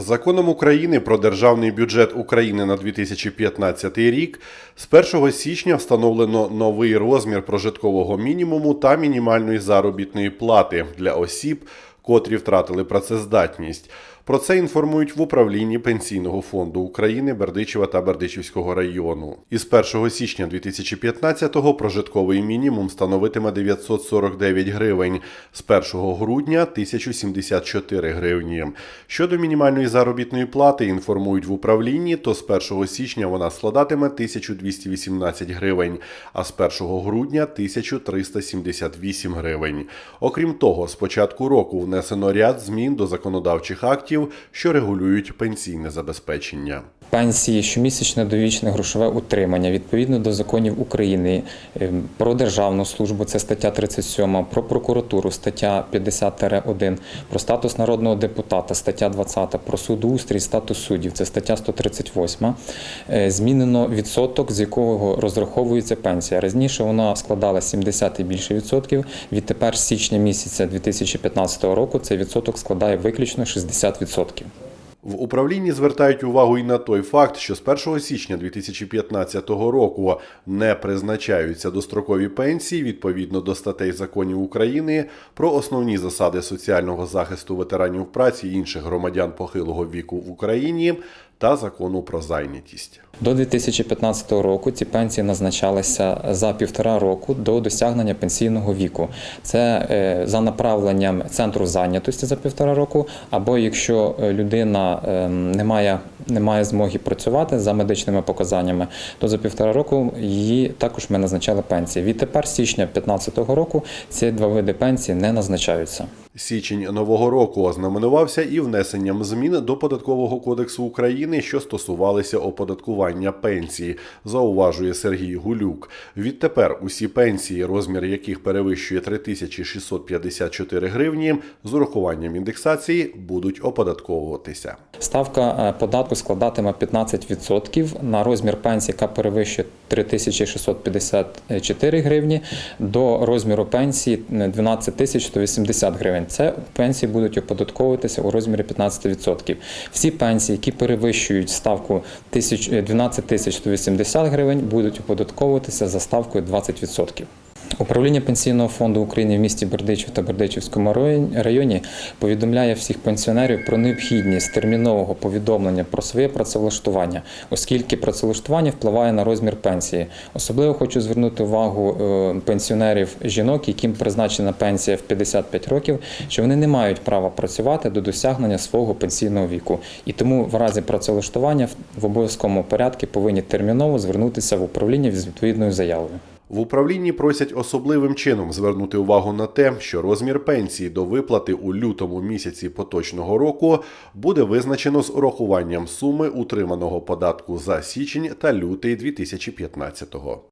Законом України про державний бюджет України на 2015 рік з 1 січня встановлено новий розмір прожиткового мінімуму та мінімальної заробітної плати для осіб, котрі втратили працездатність. Про це інформують в управлінні Пенсійного фонду України Бердичева та Бердичівського району. Із 1 січня 2015-го прожитковий мінімум становитиме 949 гривень, з 1 грудня 1074 гривні. Щодо мінімальної заробітної плати інформують в управлінні, то з 1 січня вона складатиме 1218 гривень, а з 1 грудня 1378 гривень. Окрім того, з початку року внесено ряд змін до законодавчих актів, що регулюють пенсійне забезпечення. Пенсії, щомісячне довічне грошове утримання відповідно до законів України е, про державну службу, це стаття 37, про прокуратуру, стаття 50-1, про статус народного депутата, стаття 20, про судоустрій, статус суддів, це стаття 138. Е, Змінено відсоток, з якого розраховується пенсія. Раніше вона складала 70 і більше відсотків. Відтепер з січня місяця 2015 року цей відсоток складає виключно 60 відсотків. В управлінні звертають увагу і на той факт, що з 1 січня 2015 року не призначаються дострокові пенсії відповідно до статей законів України про основні засади соціального захисту ветеранів праці і інших громадян похилого віку в Україні та закону про зайнятість. До 2015 року ці пенсії назначалися за півтора року до досягнення пенсійного віку. Це е, за направленням центру зайнятості за півтора року, або якщо е, людина е, не має, не має змоги працювати за медичними показаннями, то за півтора року її також ми назначали пенсії. Відтепер, січня 2015 року, ці два види пенсії не назначаються. Січень нового року ознаменувався і внесенням змін до податкового кодексу України, що стосувалися оподаткування пенсії, зауважує Сергій Гулюк. Відтепер усі пенсії, розмір яких перевищує 3654 гривні, з урахуванням індексації будуть оподатковуватися. Ставка е, податку складатиме 15% на розмір пенсії, яка перевищує 3654 гривні, до розміру пенсії 12 180 гривень. Це пенсії будуть оподатковуватися у розмірі 15%. Всі пенсії, які перевищують ставку 12 180 гривень, будуть оподатковуватися за ставкою 20%. Управління Пенсійного фонду України в місті Бердичів та Бердичівському районі повідомляє всіх пенсіонерів про необхідність термінового повідомлення про своє працевлаштування, оскільки працевлаштування впливає на розмір пенсії. Особливо хочу звернути увагу е, пенсіонерів жінок, яким призначена пенсія в 55 років, що вони не мають права працювати до досягнення свого пенсійного віку. І тому в разі працевлаштування в обов'язковому порядку повинні терміново звернутися в управління з відповідною заявою. В управлінні просять особливим чином звернути увагу на те, що розмір пенсії до виплати у лютому місяці поточного року буде визначено з урахуванням суми утриманого податку за січень та лютий 2015-го.